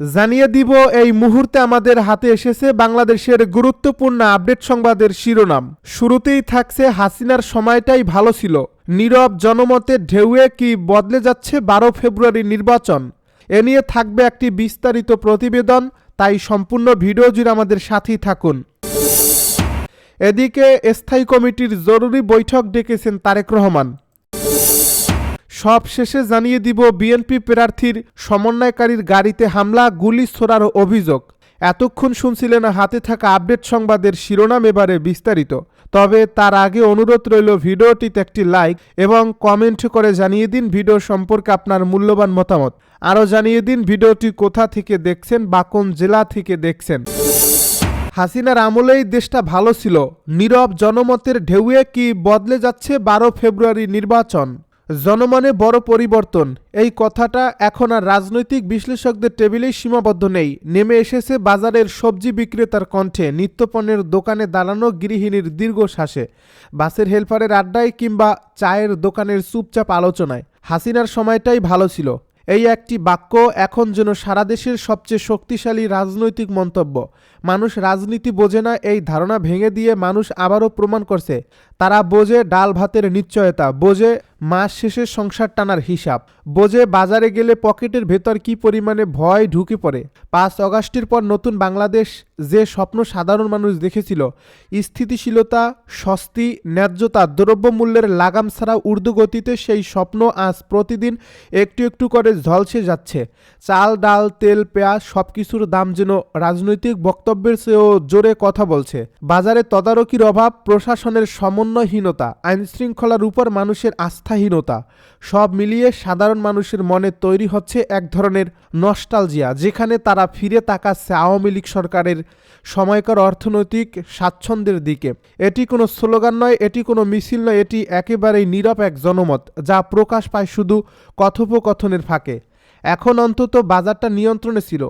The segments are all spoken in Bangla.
জানিয়ে দিব, এই মুহূর্তে আমাদের হাতে এসেছে বাংলাদেশের গুরুত্বপূর্ণ আপডেট সংবাদের শিরোনাম। শুরুতেই থাকছে হাসিনার সময়টাই ভালো ছিল। নীরব জনমতের ঢেউয়ে কি বদলে যাচ্ছে বারো ফেব্রুয়ারি নির্বাচন? এ নিয়ে থাকবে একটি বিস্তারিত প্রতিবেদন, তাই সম্পূর্ণ ভিডিও জুড়ে আমাদের সাথেই থাকুন। এদিকে স্থায়ী কমিটির জরুরি বৈঠক ডেকেছেন তারেক রহমান। সব শেষে জানিয়ে দিব বিএনপি প্রার্থীর সমন্বয়কারীর গাড়িতে হামলা, গুলি ছোড়ার অভিযোগ। এতক্ষণ শুনছিলেন হাতে থাকা আপডেট সংবাদের শিরোনাম এবারে বিস্তারিত। তবে তার আগে অনুরোধ রইল ভিডিওটিতে একটি লাইক এবং কমেন্ট করে জানিয়ে দিন ভিডিও সম্পর্কে আপনার মূল্যবান মতামত। আরও জানিয়ে দিন ভিডিওটি কোথা থেকে দেখছেন বা কোন জেলা থেকে দেখছেন। হাসিনার আমলেই দেশটা ভালো ছিল। নীরব জনমতের ঢেউয়ে কি বদলে যাচ্ছে বারো ফেব্রুয়ারি নির্বাচন? জনমনে বড় পরিবর্তন। এই কথাটা এখন আর রাজনৈতিক বিশ্লেষকদের টেবিলেই সীমাবদ্ধ নেই। নেমে এসেছে বাজারের সবজি বিক্রেতার কণ্ঠে নিত্যপণ্যের দোকানে দাঁড়ানো গৃহিণীর দীর্ঘশ্বাসে। বাসের হেলপারের আড্ডায় কিংবা চায়ের দোকানের চুপচাপ আলোচনায়। হাসিনার সময়টাই ভালো ছিল। এই একটি বাক্য এখন যেন সারা দেশের সবচেয়ে শক্তিশালী রাজনৈতিক মন্তব্য। মানুষ রাজনীতি বোঝে না, এই ধারণা ভেঙে দিয়ে মানুষ আবারও প্রমাণ করছে। তারা বোঝে ডাল ভাতের নিশ্চয়তা, বোঝে মাস শেষে সংসার টানার হিসাব। বোঝে বাজারে গেলে পকেটের ভেতর কি পরিমাণে ভয় ঢুকে পড়ে। পাঁচ অগাস্টের পর নতুন বাংলাদেশ, যে স্বপ্ন সাধারণ মানুষ দেখেছিল, স্থিতিশীলতা, স্বস্তি, ন্যায্যতা, দ্রব্যমূল্যের লাগাম ছাড়া ঊর্ধ্ব গতিতে সেই স্বপ্ন আজ প্রতিদিন একটু একটু করে ঝলসে যাচ্ছে। চাল, ডাল, তেল, পেঁয়াজ সব কিছুর দাম যেন রাজনৈতিক বক্তব্যের চেয়েও জোরে কথা বলছে। বাজারে তদারকির অভাব, প্রশাসনের সমন্বয়হীনতা, আইনশৃঙ্খলার উপর মানুষের আস্থাহীনতা সব মিলিয়ে সাধারণ মানুষের মনে তৈরি হচ্ছে এক ধরনের নস্টালজিয়া, যেখানে তারা ফিরে তাকাচ্ছে আওয়ামী লীগ সরকারের সময়কার অর্থনৈতিক স্বাচ্ছন্দ্যের দিকে। এটি কোনো স্লোগান নয়, এটি কোনো মিছিল নয়, এটি একেবারেই নীরব এক জনমত, যা প্রকাশ পায় শুধু কথোপকথনের ফাঁকে। এখন অন্তত বাজারটা নিয়ন্ত্রণে ছিল।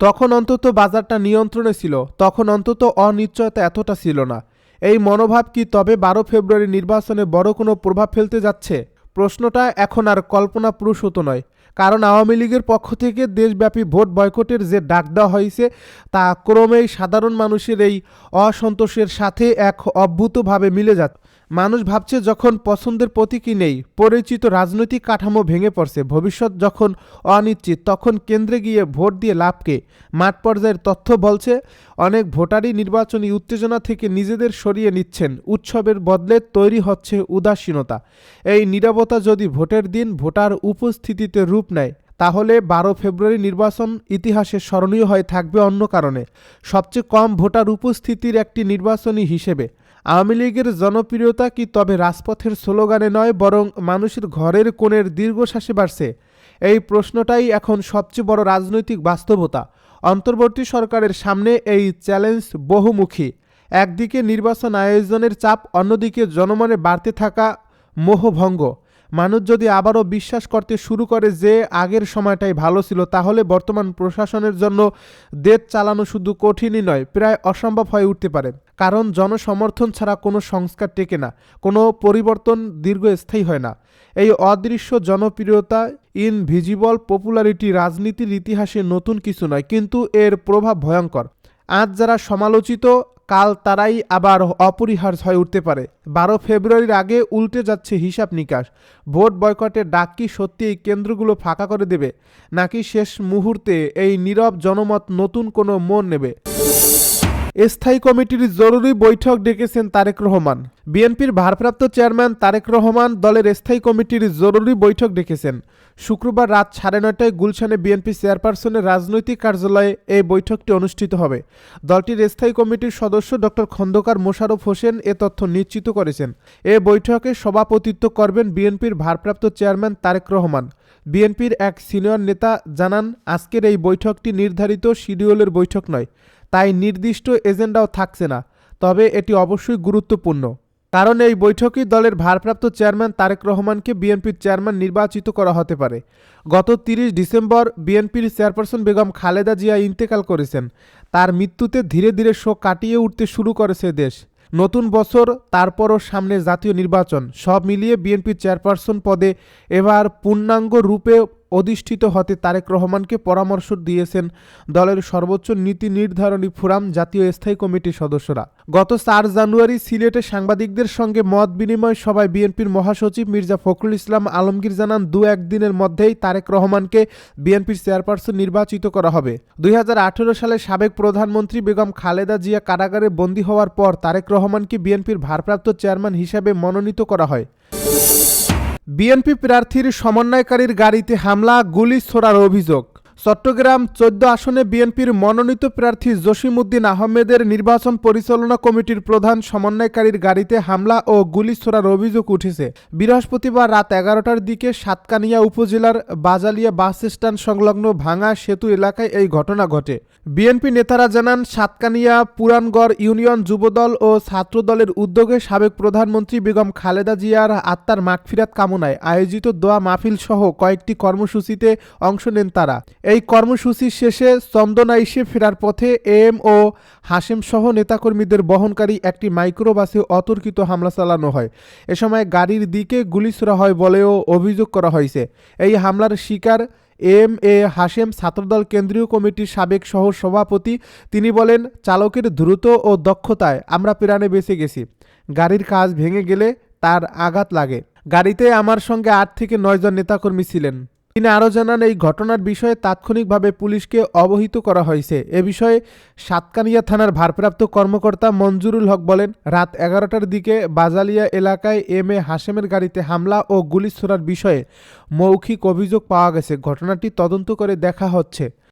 তখন অন্তত বাজারটা নিয়ন্ত্রণে ছিল, তখন অন্তত অনিশ্চয়তা এতটা ছিল না। এই মনোভাব কি তবে বারো ফেব্রুয়ারি নির্বাচনে বড় কোনো প্রভাব ফেলতে যাচ্ছে? প্রশ্নটা এখন আর কল্পনা হতো নয়। কারণ আওয়ামী লীগের পক্ষ থেকে দেশব্যাপী ভোট বয়কটের যে ডাক দেওয়া হয়েছে, তা ক্রমেই সাধারণ মানুষের এই অসন্তোষের সাথে এক অভূতভাবে মিলে যাচ্ছে। মানুষ ভাবছে যখন পছন্দের প্রতীকী নেই, পরিচিত রাজনৈতিক কাঠামো ভেঙে পড়ছে, ভবিষ্যৎ যখন অনিশ্চিত, তখন কেন্দ্রে গিয়ে ভোট দিয়ে লাভকে মাঠ পর্যায়ের তথ্য বলছে, অনেক ভোটারই নির্বাচনী উত্তেজনা থেকে নিজেদের সরিয়ে নিচ্ছেন, উৎসবের বদলে তৈরি হচ্ছে উদাসীনতা। এই নীরবতা যদি ভোটের দিন ভোটার উপস্থিতিতে রূপ নেয়, তাহলে বারো ফেব্রুয়ারি নির্বাচন ইতিহাসে স্মরণীয় হয়ে থাকবে অন্য কারণে। সবচেয়ে কম ভোটার উপস্থিতির একটি নির্বাচনী হিসেবে আওয়ামী লীগের জনপ্রিয়তা কি তবে রাজপথের স্লোগানে নয়, বরং মানুষের ঘরের কোণের দীর্ঘশ্বাসে বাড়ছে? এই প্রশ্নটাই এখন সবচেয়ে বড় রাজনৈতিক বাস্তবতা। অন্তর্বর্তী সরকারের সামনে এই চ্যালেঞ্জ বহুমুখী। একদিকে নির্বাচন আয়োজনের চাপ, অন্যদিকে জনমনে বাড়তে থাকা মোহভঙ্গ। মানুষ যদি আবারও বিশ্বাস করতে শুরু করে যে আগের সময়টাই ভালো ছিল, তাহলে বর্তমান প্রশাসনের জন্য দেশ চালানো শুধু কঠিনই নয়, প্রায় অসম্ভব হয়ে উঠতে পারে। কারণ জনসমর্থন ছাড়া কোনো সংস্কার টেকে না, কোনো পরিবর্তন দীর্ঘস্থায়ী হয় না। এই অদৃশ্য জনপ্রিয়তা ইনভিজিবল পপুলারিটি রাজনীতির ইতিহাসে নতুন কিছু নয়, কিন্তু এর প্রভাব ভয়ঙ্কর। আজ যারা সমালোচিত কাল তারাই আবার অপরিহার্য হয়ে উঠতে পারে। বারো ফেব্রুয়ারির আগে উল্টে যাচ্ছে হিসাব নিকাশ। ভোট বয়কটের ডাক কি সত্যি এই কেন্দ্রগুলো ফাঁকা করে দেবে? নাকি শেষ মুহূর্তে এই নীরব জনমত নতুন কোনো মন নেবে? স্থায়ী কমিটির জরুরি বৈঠক ডেকেছেন তারেক রহমান। বিএনপির ভারপ্রাপ্ত চেয়ারম্যান তারেক রহমান দলের স্থায়ী কমিটির জরুরি বৈঠক ডেকেছেন। শুক্রবার রাত সাড়ে নয়টায় গুলশানে বিএনপি চেয়ারপারসনের রাজনৈতিক কার্যালয়ে এই বৈঠকটি অনুষ্ঠিত হবে। দলটির স্থায়ী কমিটির সদস্য ডক্টর খন্দকার মোশারফ হোসেন এ তথ্য নিশ্চিত করেছেন। এ বৈঠকে সভাপতিত্ব করবেন বিএনপির ভারপ্রাপ্ত চেয়ারম্যান তারেক রহমান। বিএনপির এক সিনিয়র নেতা জানান, আজকের এই বৈঠকটি নির্ধারিত শিডিউলের বৈঠক নয়। তাই নির্দিষ্ট এজেন্ডাও থাকছে না, তবে এটি অবশ্যই গুরুত্বপূর্ণ। কারণ এই বৈঠকেই দলের ভারপ্রাপ্ত চেয়ারম্যান তারেক রহমানকে বিএনপির চেয়ারম্যান নির্বাচিত করা হতে পারে। গত তিরিশ ডিসেম্বর বিএনপির চেয়ারপারসন বেগম খালেদা জিয়া ইন্তেকাল করেছেন। তার মৃত্যুতে ধীরে ধীরে শোক কাটিয়ে উঠতে শুরু করেছে দেশ। নতুন বছর, তারপরও সামনে জাতীয় নির্বাচন, সব মিলিয়ে বিএনপির চেয়ারপারসন পদে এবার পূর্ণাঙ্গ রূপে অধিষ্ঠিত হতে তারেক রহমানকে পরামর্শ দিয়েছেন দলের সর্বোচ্চ নীতি নির্ধারণী ফোরাম জাতীয় স্থায়ী কমিটির সদস্যরা। গত চার জানুয়ারি সিলেটে সাংবাদিকদের সঙ্গে মত বিনিময় সভায় বিএনপির মহাসচিব মির্জা ফখরুল ইসলাম আলমগীর জানান, দু একদিনের মধ্যেই তারেক রহমানকে বিএনপির চেয়ারপারসন নির্বাচিত করা হবে। দুই হাজার আঠেরো সালে সাবেক প্রধানমন্ত্রী বেগম খালেদা জিয়া কারাগারে বন্দী হওয়ার পর তারেক রহমানকে বিএনপির ভারপ্রাপ্ত চেয়ারম্যান হিসেবে মনোনীত করা হয়। বিএনপি প্রার্থীর সমন্বয়কারীর গাড়িতে হামলা গুলি ছোড়ার অভিযোগ। চট্টগ্রাম চোদ্দ আসনে বিএনপির মনোনীত প্রার্থী জসিমউদ্দিন আহমেদের নির্বাচন পরিচালনা কমিটির প্রধান সমন্বয়কারীর গাড়িতে হামলা ও গুলি ছোড়ার অভিযোগ উঠেছে। বৃহস্পতিবার রাত এগারোটার দিকে সাতকানিয়া উপজেলার বাজালিয়া বাস স্ট্যান্ড সংলগ্ন ভাঙা সেতু এলাকায় এই ঘটনা ঘটে। বিএনপি নেতারা জানান, সাতকানিয়া পুরানগড় ইউনিয়ন যুবদল ও ছাত্রদলের উদ্যোগে সাবেক প্রধানমন্ত্রী বেগম খালেদা জিয়ার আত্মার মাগফিরাত কামনায় আয়োজিত দোয়া মাহফিল সহ কয়েকটি কর্মসূচিতে অংশ নেন তারা। এই কর্মসূচি শেষে চন্দনা এসে ফেরার পথে এম ও হাশেম সহ নেতাকর্মীদের বহনকারী একটি মাইক্রোবাসে অতর্কিত হামলা চালানো হয়। এ সময় গাড়ির দিকে গুলি ছোড়া হয় বলেও অভিযোগ করা হয়েছে। এই হামলার শিকার এম এ হাশেম ছাত্রদল কেন্দ্রীয় কমিটির সাবেক সহ সভাপতি তিনি বলেন, চালকের দ্রুত ও দক্ষতায় আমরা প্রাণে বেঁচে গেছি। গাড়ির কাজ ভেঙে গেলে তার আঘাত লাগে। গাড়িতে আমার সঙ্গে আট থেকে নয়জন নেতাকর্মী ছিলেন। তিনি আরও জানান, এই ঘটনার বিষয়ে তাৎক্ষণিকভাবে পুলিশকে অবহিত করা হয়েছে। এ বিষয়ে সাতকানিয়া থানার ভারপ্রাপ্ত কর্মকর্তা মঞ্জুরুল হক বলেন, রাত এগারোটার দিকে বাজালিয়া এলাকায় এম এ হাসেমের গাড়িতে হামলা ও গুলি ছোড়ার বিষয়ে মৌখিক অভিযোগ পাওয়া গেছে। ঘটনাটি তদন্ত করে দেখা হচ্ছে।